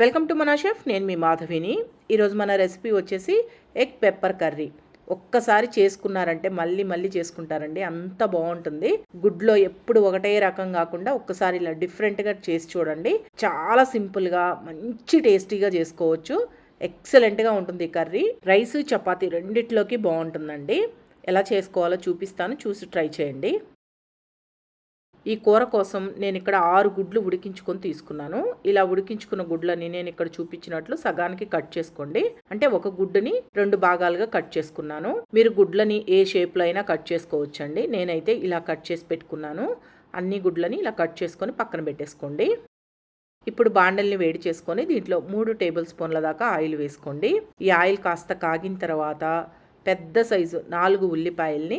Welcome to మన chef నేను మీ మాధవిని. ఈరోజు మన రెసిపీ వచ్చేసి ఎగ్ పెప్పర్ కర్రీ. ఒక్కసారి చేసుకున్నారంటే మళ్ళీ మళ్ళీ చేసుకుంటారండి. అంత బాగుంటుంది. గుడ్లో ఎప్పుడు ఒకటే రకం కాకుండా ఒక్కసారి ఇలా డిఫరెంట్గా చేసి చూడండి. చాలా సింపుల్గా మంచి టేస్టీగా చేసుకోవచ్చు. ఎక్సలెంట్గా ఉంటుంది కర్రీ. రైస్ చపాతీ రెండిట్లోకి బాగుంటుందండి. ఎలా చేసుకోవాలో చూపిస్తాను. చూసి ట్రై చేయండి. ఈ కూర కోసం నేను ఇక్కడ ఆరు గుడ్లు ఉడికించుకొని తీసుకున్నాను. ఇలా ఉడికించుకున్న గుడ్లని నేను ఇక్కడ చూపించినట్లు సగానికి కట్ చేసుకోండి. అంటే ఒక గుడ్డుని రెండు భాగాలుగా కట్ చేసుకున్నాను. మీరు గుడ్లని ఏ షేప్లో అయినా కట్ చేసుకోవచ్చండి. నేనైతే ఇలా కట్ చేసి పెట్టుకున్నాను. అన్ని గుడ్లని ఇలా కట్ చేసుకొని పక్కన పెట్టేసుకోండి. ఇప్పుడు బాండల్ని వేడి చేసుకొని దీంట్లో మూడు టేబుల్ స్పూన్ల దాకా ఆయిల్ వేసుకోండి. ఈ ఆయిల్ కాస్త కాగిన తర్వాత పెద్ద సైజు నాలుగు ఉల్లిపాయల్ని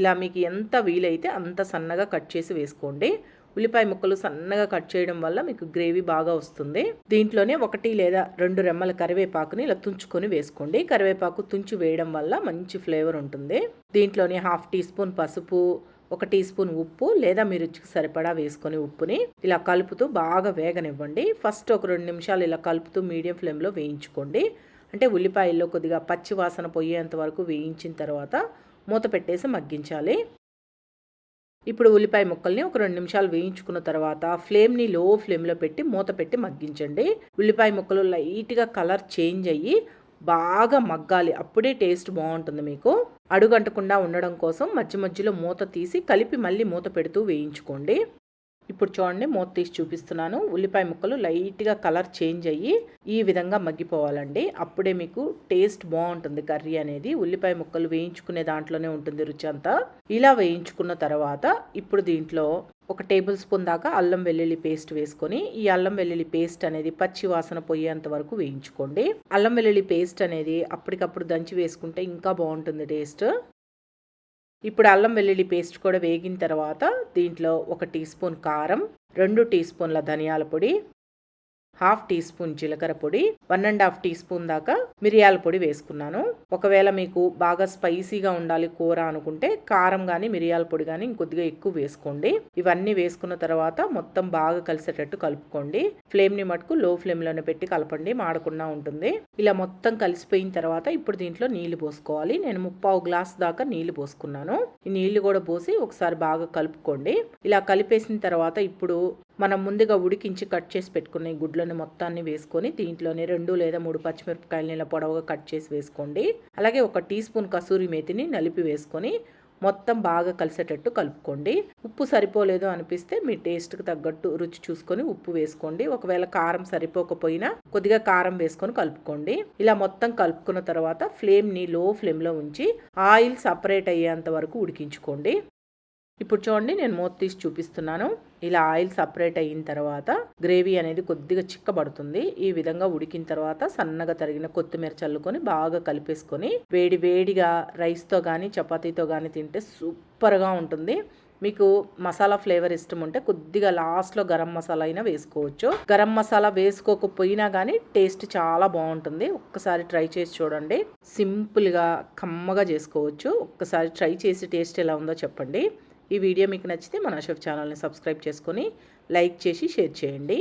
ఇలా మీకు ఎంత వీలైతే అంత సన్నగా కట్ చేసి వేసుకోండి. ఉల్లిపాయ ముక్కలు సన్నగా కట్ చేయడం వల్ల మీకు గ్రేవీ బాగా వస్తుంది. దీంట్లోనే ఒకటి లేదా రెండు రెమ్మల కరివేపాకుని ఇలా తుంచుకొని వేసుకోండి. కరివేపాకు తుంచి వేయడం వల్ల మంచి ఫ్లేవర్ ఉంటుంది. దీంట్లోనే హాఫ్ టీ స్పూన్ పసుపు ఒక టీ స్పూన్ ఉప్పు లేదా మీ రుచికి సరిపడా వేసుకొని ఉప్పుని ఇలా కలుపుతూ బాగా వేగనివ్వండి. ఫస్ట్ ఒక రెండు నిమిషాలు ఇలా కలుపుతూ మీడియం ఫ్లేమ్లో వేయించుకోండి. అంటే ఉల్లిపాయల్లో కొద్దిగా పచ్చి వాసన పోయేంత వరకు వేయించిన తర్వాత మూత పెట్టేసి మగ్గించాలి. ఇప్పుడు ఉల్లిపాయ ముక్కల్ని ఒక రెండు నిమిషాలు వేయించుకున్న తర్వాత ఫ్లేమ్ని లో ఫ్లేమ్లో పెట్టి మూత పెట్టి మగ్గించండి. ఉల్లిపాయ ముక్కలు లైట్గా కలర్ చేంజ్ అయ్యి బాగా మగ్గాలి. అప్పుడే టేస్ట్ బాగుంటుంది మీకు. అడుగంటకుండా ఉండడం కోసం మధ్య మధ్యలో మూత తీసి కలిపి మళ్ళీ మూత పెడుతూ వేయించుకోండి. ఇప్పుడు చూడండి మూత తీసి చూపిస్తున్నాను. ఉల్లిపాయ ముక్కలు లైట్గా కలర్ చేంజ్ అయ్యి ఈ విధంగా మగ్గిపోవాలండి. అప్పుడే మీకు టేస్ట్ బాగుంటుంది కర్రీ అనేది. ఉల్లిపాయ ముక్కలు వేయించుకునే దాంట్లోనే ఉంటుంది రుచి అంతా. ఇలా వేయించుకున్న తర్వాత ఇప్పుడు దీంట్లో ఒక టేబుల్ స్పూన్ దాకా అల్లం వెల్లుల్లి పేస్ట్ వేసుకొని ఈ అల్లం వెల్లుల్లి పేస్ట్ అనేది పచ్చి వాసన పోయేంత వరకు వేయించుకోండి. అల్లం వెల్లుల్లి పేస్ట్ అనేది అప్పటికప్పుడు దంచి వేసుకుంటే ఇంకా బాగుంటుంది టేస్ట్. ఇప్పుడు అల్లం వెల్లుల్లి పేస్ట్ కూడా వేగిన తర్వాత దీంట్లో ఒక టీ స్పూన్ కారం రెండు టీ స్పూన్ల ధనియాల పొడి హాఫ్ టీ స్పూన్ జీలకర్ర పొడి one and half teaspoon దాకా మిరియాల పొడి వేసుకున్నాను. ఒకవేళ మీకు బాగా స్పైసీగా ఉండాలి కూర అనుకుంటే కారం కానీ మిరియాల పొడి కానీ ఇంకొద్దిగా ఎక్కువ వేసుకోండి. ఇవన్నీ వేసుకున్న తర్వాత మొత్తం బాగా కలిసేటట్టు కలుపుకోండి. ఫ్లేమ్ని మటుకు లో ఫ్లేమ్లోనే పెట్టి కలపండి మాడకుండా ఉంటుంది. ఇలా మొత్తం కలిసిపోయిన తర్వాత ఇప్పుడు దీంట్లో నీళ్ళు పోసుకోవాలి. నేను ముప్పావు గ్లాస్ దాకా నీళ్ళు పోసుకున్నాను. ఈ నీళ్ళు కూడా పోసి ఒకసారి బాగా కలుపుకోండి. ఇలా కలిపేసిన తర్వాత ఇప్పుడు మనం ముందుగా ఉడికించి కట్ చేసి పెట్టుకున్న ఈ గుడ్లను మొత్తాన్ని వేసుకొని దీంట్లోనే రెండు లేదా మూడు పచ్చిమిరపకాయలు ఇలా పొడవుగా కట్ చేసి వేసుకోండి. అలాగే ఒక టీ స్పూన్ కసూరి మేతిని నలిపి వేసుకొని మొత్తం బాగా కలిసేటట్టు కలుపుకోండి. ఉప్పు సరిపోలేదు అనిపిస్తే మీ టేస్ట్కి తగ్గట్టు రుచి చూసుకొని ఉప్పు వేసుకోండి. ఒకవేళ కారం సరిపోకపోయినా కొద్దిగా కారం వేసుకొని కలుపుకోండి. ఇలా మొత్తం కలుపుకున్న తర్వాత ఫ్లేమ్ని లో ఫ్లేమ్లో ఉంచి ఆయిల్ సపరేట్ అయ్యేంత వరకు ఉడికించుకోండి. ఇప్పుడు చూడండి నేను మూత తీసి చూపిస్తున్నాను. ఇలా ఆయిల్ సపరేట్ అయిన తర్వాత గ్రేవీ అనేది కొద్దిగా చిక్కబడుతుంది. ఈ విధంగా ఉడికిన తర్వాత సన్నగా తరిగిన కొత్తిమీర చల్లుకొని బాగా కలిపేసుకొని వేడి వేడిగా రైస్తో కానీ చపాతీతో కానీ తింటే సూపర్గా ఉంటుంది. మీకు మసాలా ఫ్లేవర్ ఇష్టం ఉంటే కొద్దిగా లాస్ట్లో గరం మసాలా అయినా వేసుకోవచ్చు. గరం మసాలా వేసుకోకపోయినా కానీ టేస్ట్ చాలా బాగుంటుంది. ఒక్కసారి ట్రై చేసి చూడండి. సింపుల్గా కమ్మగా చేసుకోవచ్చు. ఒక్కసారి ట్రై చేసి టేస్ట్ ఎలా ఉందో చెప్పండి. ఈ వీడియో మీకు నచ్చితే మన అశోక్ ఛానల్ని సబ్స్క్రైబ్ చేసుకొని లైక్ చేసి షేర్ చేయండి.